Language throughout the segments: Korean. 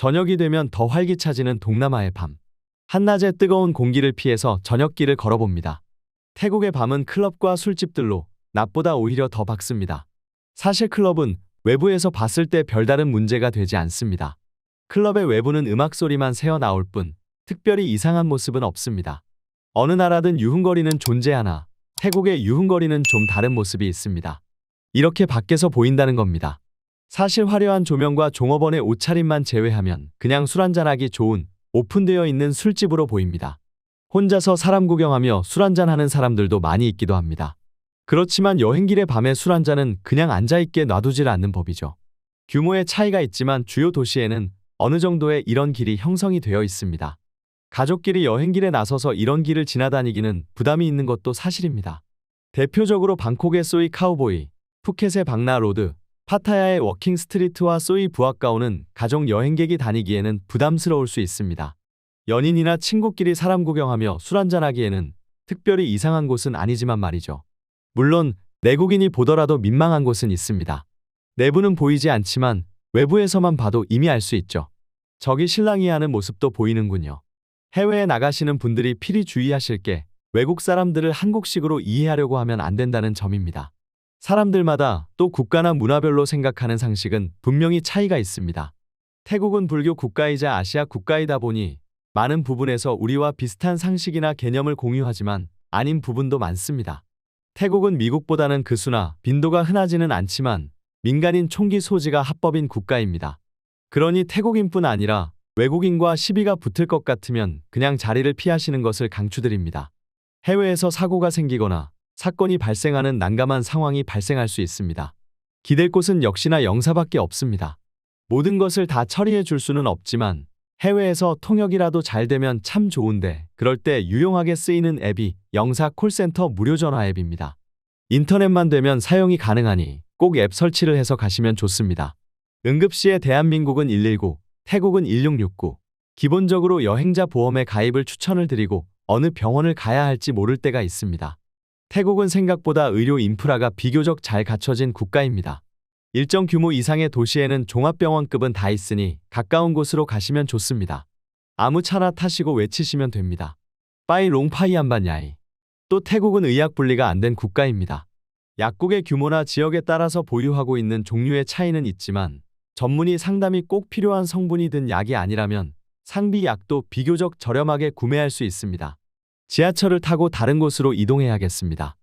저녁이 되면 더 활기차지는 동남아의 밤. 한낮의 뜨거운 공기를 피해서 저녁길을 걸어봅니다. 태국의 밤은 클럽과 술집들로 낮보다 오히려 더 밝습니다. 사실 클럽은 외부에서 봤을 때 별다른 문제가 되지 않습니다. 클럽의 외부는 음악 소리만 새어 나올 뿐 특별히 이상한 모습은 없습니다. 어느 나라든 유흥거리는 존재하나 태국의 유흥거리는 좀 다른 모습이 있습니다. 이렇게 밖에서 보인다는 겁니다. 사실 화려한 조명과 종업원의 옷차림만 제외하면 그냥 술 한잔하기 좋은 오픈되어 있는 술집으로 보입니다. 혼자서 사람 구경하며 술 한잔하는 사람들도 많이 있기도 합니다. 그렇지만 여행길의 밤에 술 한잔은 그냥 앉아있게 놔두질 않는 법이죠. 규모의 차이가 있지만 주요 도시에는 어느 정도의 이런 길이 형성이 되어 있습니다. 가족끼리 여행길에 나서서 이런 길을 지나다니기는 부담이 있는 것도 사실입니다. 대표적으로 방콕의 소이 카우보이, 푸켓의 박나 로드, 파타야의 워킹 스트리트와 소이 부악가오는 가족 여행객이 다니기에는 부담스러울 수 있습니다. 연인이나 친구끼리 사람 구경하며 술 한잔하기에는 특별히 이상한 곳은 아니지만 말이죠. 물론 내국인이 보더라도 민망한 곳은 있습니다. 내부는 보이지 않지만 외부에서만 봐도 이미 알 수 있죠. 저기 신랑이 하는 모습도 보이는군요. 해외에 나가시는 분들이 필히 주의하실 게 외국 사람들을 한국식으로 이해하려고 하면 안 된다는 점입니다. 사람들마다 또 국가나 문화별로 생각하는 상식은 분명히 차이가 있습니다. 태국은 불교 국가이자 아시아 국가이다 보니 많은 부분에서 우리와 비슷한 상식이나 개념을 공유하지만 아닌 부분도 많습니다. 태국은 미국보다는 그 수나 빈도가 흔하지는 않지만 민간인 총기 소지가 합법인 국가입니다. 그러니 태국인뿐 아니라 외국인과 시비가 붙을 것 같으면 그냥 자리를 피하시는 것을 강추드립니다. 해외에서 사고가 생기거나 사건이 발생하는 난감한 상황이 발생할 수 있습니다. 기댈 곳은 역시나 영사밖에 없습니다. 모든 것을 다 처리해 줄 수는 없지만 해외에서 통역이라도 잘 되면 참 좋은데 그럴 때 유용하게 쓰이는 앱이 영사 콜센터 무료 전화 앱입니다. 인터넷만 되면 사용이 가능하니 꼭 앱 설치를 해서 가시면 좋습니다. 응급시에 대한민국은 119, 태국은 1669. 기본적으로 여행자 보험에 가입을 추천을 드리고 어느 병원을 가야 할지 모를 때가 있습니다. 태국은 생각보다 의료 인프라가 비교적 잘 갖춰진 국가입니다. 일정 규모 이상의 도시에는 종합병원급은 다 있으니 가까운 곳으로 가시면 좋습니다. 아무 차나 타시고 외치시면 됩니다. 빠이 롱파이 한반야이. 또 태국은 의약 분리가 안 된 국가입니다. 약국의 규모나 지역에 따라서 보유하고 있는 종류의 차이는 있지만 전문의 상담이 꼭 필요한 성분이 든 약이 아니라면 상비 약도 비교적 저렴하게 구매할 수 있습니다. 지하철을 타고 다른 곳으로 이동해야겠습니다.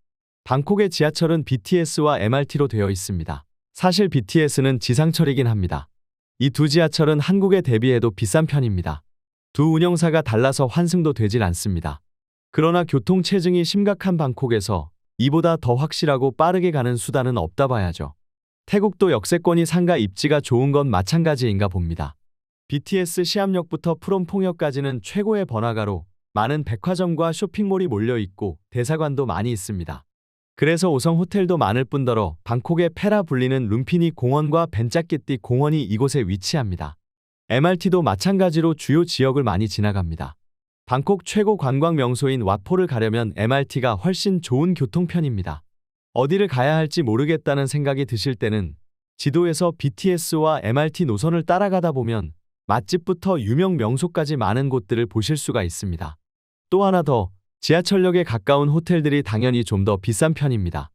방콕의 지하철은 BTS와 MRT로 되어 있습니다. 사실 BTS는 지상철이긴 합니다. 이 두 지하철은 한국에 대비해도 비싼 편입니다. 두 운영사가 달라서 환승도 되질 않습니다. 그러나 교통체증이 심각한 방콕에서 이보다 더 확실하고 빠르게 가는 수단은 없다 봐야죠. 태국도 역세권이 상가 입지가 좋은 건 마찬가지인가 봅니다. BTS 시암역부터 프롬퐁역까지는 최고의 번화가로 많은 백화점과 쇼핑몰이 몰려 있고 대사관도 많이 있습니다. 그래서 5성 호텔도 많을 뿐더러 방콕의 페라 불리는 룸피니 공원과 벤짜끼띠 공원이 이곳에 위치합니다. MRT도 마찬가지로 주요 지역을 많이 지나갑니다. 방콕 최고 관광 명소인 와포를 가려면 MRT가 훨씬 좋은 교통편입니다. 어디를 가야 할지 모르겠다는 생각이 드실 때는 지도에서 BTS와 MRT 노선을 따라가다 보면 맛집부터 유명 명소까지 많은 곳들을 보실 수가 있습니다. 또 하나 더 지하철역에 가까운 호텔들이 당연히 좀 더 비싼 편입니다.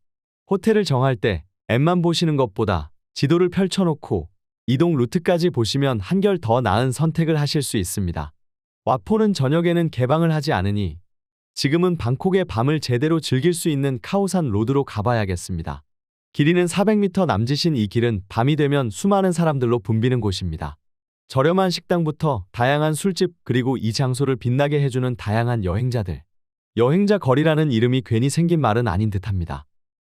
호텔을 정할 때 앱만 보시는 것보다 지도를 펼쳐놓고 이동 루트까지 보시면 한결 더 나은 선택을 하실 수 있습니다. 와포는 저녁에는 개방을 하지 않으니 지금은 방콕의 밤을 제대로 즐길 수 있는 카오산 로드로 가봐야겠습니다. 길이는 400m 남짓인 이 길은 밤이 되면 수많은 사람들로 붐비는 곳입니다. 저렴한 식당부터 다양한 술집 그리고 이 장소를 빛나게 해주는 다양한 여행자들. 여행자 거리라는 이름이 괜히 생긴 말은 아닌 듯합니다.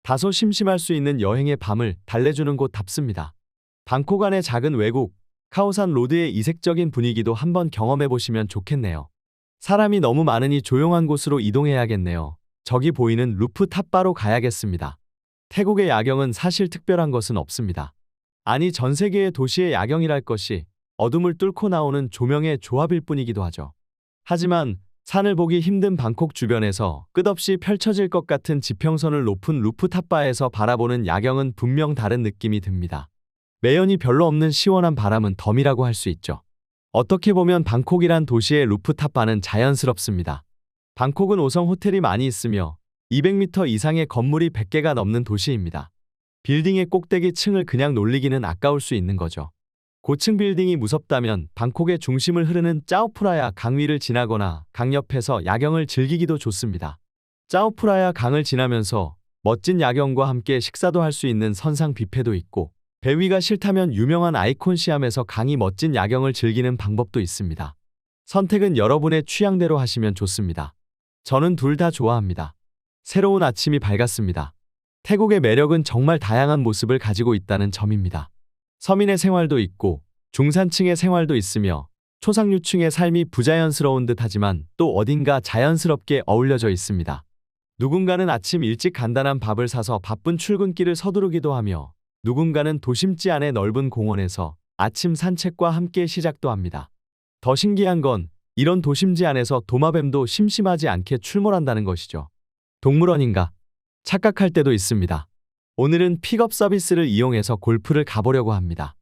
다소 심심할 수 있는 여행의 밤을 달래주는 곳답습니다. 방콕 안의 작은 외국, 카오산 로드의 이색적인 분위기도 한번 경험해 보시면 좋겠네요. 사람이 너무 많으니 조용한 곳으로 이동해야겠네요. 저기 보이는 루프탑 바로 가야겠습니다. 태국의 야경은 사실 특별한 것은 없습니다. 아니 전 세계의 도시의 야경이랄 것이 어둠을 뚫고 나오는 조명의 조합일 뿐이기도 하죠. 하지만 산을 보기 힘든 방콕 주변에서 끝없이 펼쳐질 것 같은 지평선을 높은 루프탑바에서 바라보는 야경은 분명 다른 느낌이 듭니다. 매연이 별로 없는 시원한 바람은 덤이라고 할 수 있죠. 어떻게 보면 방콕이란 도시의 루프탑바는 자연스럽습니다. 방콕은 5성 호텔이 많이 있으며 200m 이상의 건물이 100개가 넘는 도시입니다. 빌딩의 꼭대기 층을 그냥 놀리기는 아까울 수 있는 거죠. 고층 빌딩이 무섭다면 방콕의 중심을 흐르는 짜오프라야 강 위를 지나거나 강 옆에서 야경을 즐기기도 좋습니다. 짜오프라야 강을 지나면서 멋진 야경과 함께 식사도 할 수 있는 선상 뷔페도 있고 배 위가 싫다면 유명한 아이콘 시암에서 강이 멋진 야경을 즐기는 방법도 있습니다. 선택은 여러분의 취향대로 하시면 좋습니다. 저는 둘 다 좋아합니다. 새로운 아침이 밝았습니다. 태국의 매력은 정말 다양한 모습을 가지고 있다는 점입니다. 서민의 생활도 있고 중산층의 생활도 있으며 초상류층의 삶이 부자연스러운 듯 하지만 또 어딘가 자연스럽게 어울려져 있습니다. 누군가는 아침 일찍 간단한 밥을 사서 바쁜 출근길을 서두르기도 하며 누군가는 도심지 안의 넓은 공원에서 아침 산책과 함께 시작도 합니다. 더 신기한 건 이런 도심지 안에서 도마뱀도 심심하지 않게 출몰한다는 것이죠. 동물원인가? 착각할 때도 있습니다. 오늘은 픽업 서비스를 이용해서 골프를 가보려고 합니다.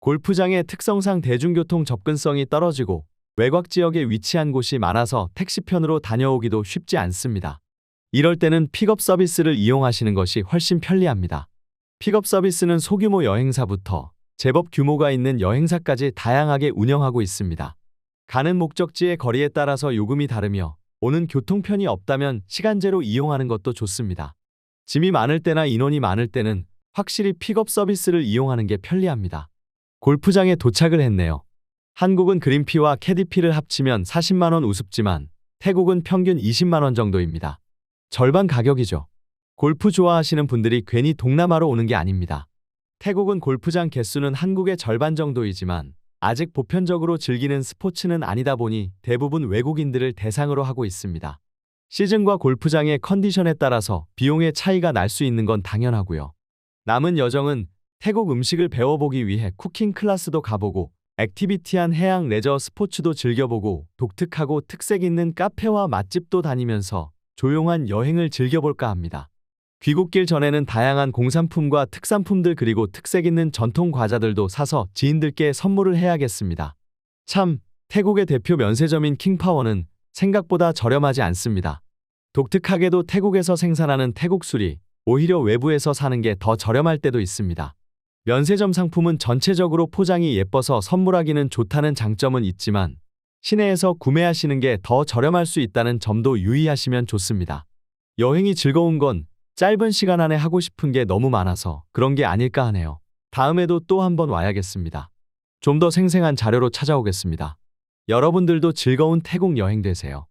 골프장의 특성상 대중교통 접근성이 떨어지고 외곽 지역에 위치한 곳이 많아서 택시편으로 다녀오기도 쉽지 않습니다. 이럴 때는 픽업 서비스를 이용하시는 것이 훨씬 편리합니다. 픽업 서비스는 소규모 여행사부터 제법 규모가 있는 여행사까지 다양하게 운영하고 있습니다. 가는 목적지의 거리에 따라서 요금이 다르며 오는 교통편이 없다면 시간제로 이용하는 것도 좋습니다. 짐이 많을 때나 인원이 많을 때는 확실히 픽업 서비스를 이용하는 게 편리합니다. 골프장에 도착을 했네요. 한국은 그린피와 캐디피를 합치면 40만원 우습지만 태국은 평균 20만원 정도입니다. 절반 가격이죠. 골프 좋아하시는 분들이 괜히 동남아로 오는 게 아닙니다. 태국은 골프장 개수는 한국의 절반 정도이지만 아직 보편적으로 즐기는 스포츠는 아니다 보니 대부분 외국인들을 대상으로 하고 있습니다. 시즌과 골프장의 컨디션에 따라서 비용의 차이가 날 수 있는 건 당연하고요. 남은 여정은 태국 음식을 배워보기 위해 쿠킹 클래스도 가보고 액티비티한 해양 레저 스포츠도 즐겨보고 독특하고 특색 있는 카페와 맛집도 다니면서 조용한 여행을 즐겨볼까 합니다. 귀국길 전에는 다양한 공산품과 특산품들 그리고 특색 있는 전통 과자들도 사서 지인들께 선물을 해야겠습니다. 참, 태국의 대표 면세점인 킹파워는 생각보다 저렴하지 않습니다. 독특하게도 태국에서 생산하는 태국 술이 오히려 외부에서 사는 게 더 저렴할 때도 있습니다. 면세점 상품은 전체적으로 포장이 예뻐서 선물하기는 좋다는 장점은 있지만 시내에서 구매하시는 게 더 저렴할 수 있다는 점도 유의하시면 좋습니다. 여행이 즐거운 건 짧은 시간 안에 하고 싶은 게 너무 많아서 그런 게 아닐까 하네요. 다음에도 또 한번 와야겠습니다. 좀 더 생생한 자료로 찾아오겠습니다. 여러분들도 즐거운 태국 여행 되세요.